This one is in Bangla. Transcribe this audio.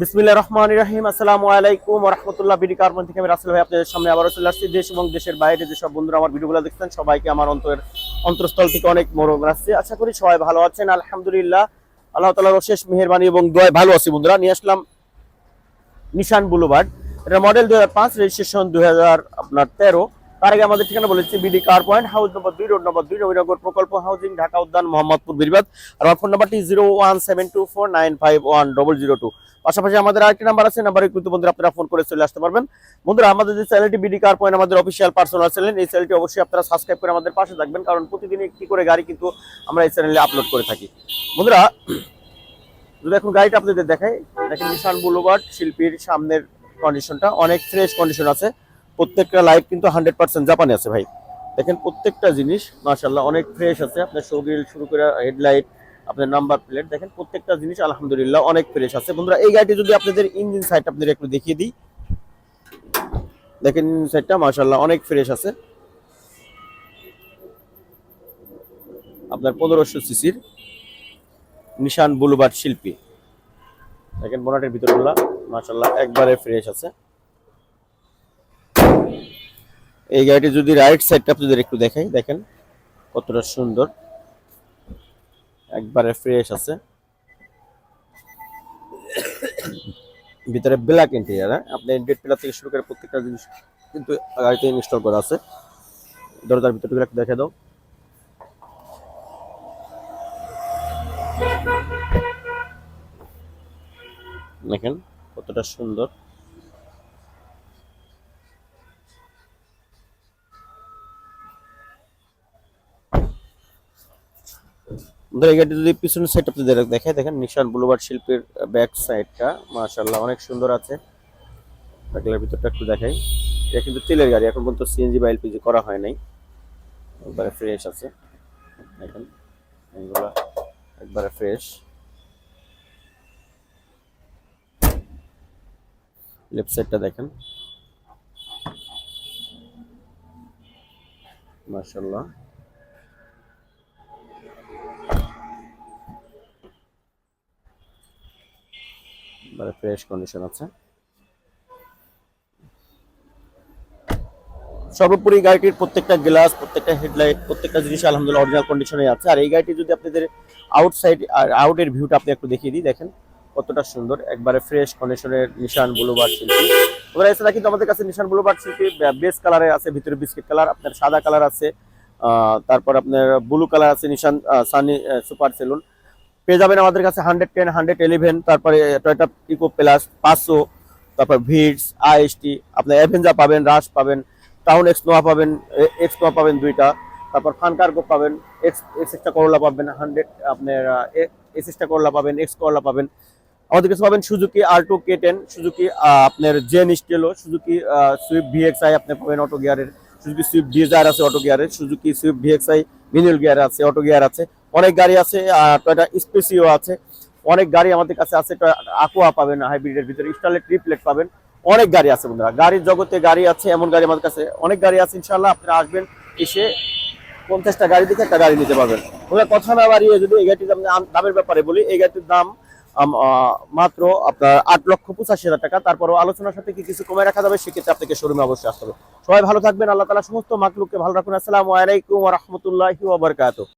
বিসমিল্লাহ রহমান রাহিম, আসসালামু আলাইকুম রহমতুল্লাহ। বিডি কার্বন থেকে আমি রাসেল ভাই আপনাদের সামনে আবারও চলে আসছি। দেশ এবং দেশের বাইরে যেসব বন্ধুরা আমার ভিডিওগুলো দেখছেন, সবাইকে আমার অন্তরের অন্তরস্থল থেকে অনেক মরম রাখছি আশা করি সবাই ভালো আছেন, আলহামদুলিল্লাহ। আল্লাহ তালার অশেষ মেহরবানি এবং দোয়ায় ভালো আছি বন্ধুরা। নিয়ে আসলাম নিশান বুলুবার্ড এটা মডেল দুই হাজার পাঁচ রেজিস্ট্রেশন দুই হাজার আপনার তেরো। তার আগে আমাদের ঠিকানা বলেছি BD car point, house number দুই, রোড নম্বর দুই, নবীনগর প্রকল্প হাউজিং, ঢাকা উদ্যান, মোহাম্মদপুর বিরবাদ আর আমার ফোন নাম্বারটি zero one seven two four nine five one double zero two. পাশাপাশি আমাদের আরেকটি নাম্বার আছে, নাম্বারে কিন্তু বন্ধুরা আপনারা ফোন করে চলে আসতে পারবেন। বন্ধুরা, আমাদের যে চ্যানেলটি বিডি কার পয়েন্ট, আমাদের অফিসিয়াল পার্সোনাল চ্যানেল, এই চ্যানেলটি অবশ্যই আপনারা সাবস্ক্রাইব করে আমাদের পাশে থাকবেন, কারণ প্রতিদিন একটি করে গাড়ি কিন্তু আমরা এই চ্যানেলে আপলোড করে থাকি। বন্ধুরা, যদি এখন গাড়িটা আপনাদের দেখাই, দেখেন নিশান বুলুবার্ড শিল্পীর সামনের কন্ডিশনটা অনেক ফ্রেশ কন্ডিশন আছে। প্রত্যেকটা লাইট কিন্তু হান্ড্রেড পার্সেন্ট জাপানি আছে ভাই। দেখেন প্রত্যেকটা জিনিস মাশাল্লাহ অনেক ফ্রেশ আছে। আপনার শোগ্রিল শুরু করে হেডলাইট আপনার নাম্বার প্লেট দেখেন প্রত্যেকটা জিনিস, আলহামদুলিল্লাহ, অনেক ফ্রেশ আছে। বন্ধুরা, এই গাড়িটি যদি আপনাদের ইঞ্জিন সাইড আপনাদের একটু দেখিয়ে দিই। দেখেন ইঞ্জিন সাইডটা মাশাল্লাহ অনেক ফ্রেশ আছে। আপনার পনেরোশো সিসির নিশান বুলুবার্ড শিল্পী। দেখেন বোনাটের ভিতরগুলা মাশাল্লাহ একবারে ফ্রেশ আছে। এই গাড়িটি যদি রাইট সাইডটা আপনাদের একটু দেখাই, দেখেন কতটা সুন্দর। একবারে ফ্রেশ আছে। ভিতরে ব্ল্যাক ইন্টেরিয়ার হ্যাঁ? আপনি ডেট পিলার থেকে শুরু করে প্রত্যেকটা জিনিস কিন্তু গাড়িতে ইনস্টল করা আছে। দরজার ভিতরগুলো একটু দেখে দাও। দেখেন কতটা সুন্দর। আমাদের এই যদি পিছনের সাইড আপনাদের দেখে দেখেন নিশান বুলুবার্ড শিল্পের ব্যাক সাইডটা মাশাআল্লাহ, অনেক সুন্দর আছে। ব্যাকলার ভিতরটা একটু দেখাই। এটা কিন্তু তেলের গাড়ি, এখন পর্যন্ত সিএনজি বা এলপিজি করা হয় নাই। একবারে ফ্রেশ আছে। দেখেন এইগুলা একবারে ফ্রেশ লেফট সাইডটা দেখেন। মাশাআল্লাহ। মানে ফ্রেশ কন্ডিশন আছে। সর্বোপরি গাড়িটির প্রত্যেকটা গ্লাস প্রত্যেকটা হেডলাইট প্রত্যেকটা জিনিস আলহামদুলিল্লাহ অরিজিনাল কন্ডিশনে আছে। আর এই গাড়িটি যদি আপনাদের আউটসাইড আর আউটের ভিউটা আপনি একটু দেখিয়ে দিই, দেখেন কতটা সুন্দর। একবারে ফ্রেশ কন্ডিশনের নিশান বুলুবার শিল্পী। এবার এছাড়া কিন্তু আমাদের কাছে নিশান বুলুবার শিল্পী বেস কালারে আছে, ভিতরে বিস্কিট কালার আপনার সাদা কালার আছে তারপর আপনার ব্লু কালার আছে নিশান সানি সুপার সেলুন পেয়ে যাবেন আমাদের কাছে হান্ড্রেড টেন, হান্ড্রেড ইলেভেন, তারপরে টয়টা ইকো প্লাস পাঁচশো, তারপর ভিডস আইএসটি আপনার অ্যাভেঞ্জা পাবেন রাশ পাবেন টাউন এক্স নোয়া পাবেন এক্স নোয়া পাবেন দুইটা, তারপর ফান কার্গো পাবেন এক্স এক্স এক্সটা করলা পাবেন, হান্ড্রেড, আপনার এক্স এক্সটা করলা পাবেন এক্স করলা পাবেন। আমাদের কাছে পাবেন সুজুকি আর টু কে টেন সুজুকি আপনার Zen Estilo Suzuki Swift VXI আপনি পাবেন অটো গিয়ারের সুজুকি সুইফট ডিজায়ার আছে অটো গিয়ারের Suzuki Swift VXI manual gear আছে অটো গিয়ার আছে। অনেক গাড়ি আছে টয়টা স্পেসিও আছে, অনেক গাড়ি আমাদের কাছে আছে আকোয়া পাবেন হাইব্রিডের ভিতরে স্টারলেট ট্রিপলেট পাবেন, অনেক গাড়ি আছে বন্ধুরা। গাড়ির জগতে গাড়ি আছে, এমন গাড়ি আমাদের কাছে, অনেক গাড়ি আছে ইনশাল্লাহ আপনারা আসবেন, এসে পঞ্চাশটা গাড়ি দেখে একটা গাড়ি নিতে পারবেন। ওরা কথা না বাড়িয়ে যদি এই গাড়িটির দাম- দাম- দামের ব্যাপারে বলি, এই গাড়িটির দাম মাত্র আপনার আট লক্ষ পঁচাশি হাজার টাকা, তারপরও আলোচনার সাথে কি কিছু কমে রাখা যাবে, সেক্ষেত্রে আপনাকে শোরুমে অবশ্যই আসতে হবে। সবাই ভালো থাকবেন, আল্লাহ তালা সমস্ত মাকলুককে ভালো রাখুন। আসসালামু আলাইকুম রহমতুল্লাহি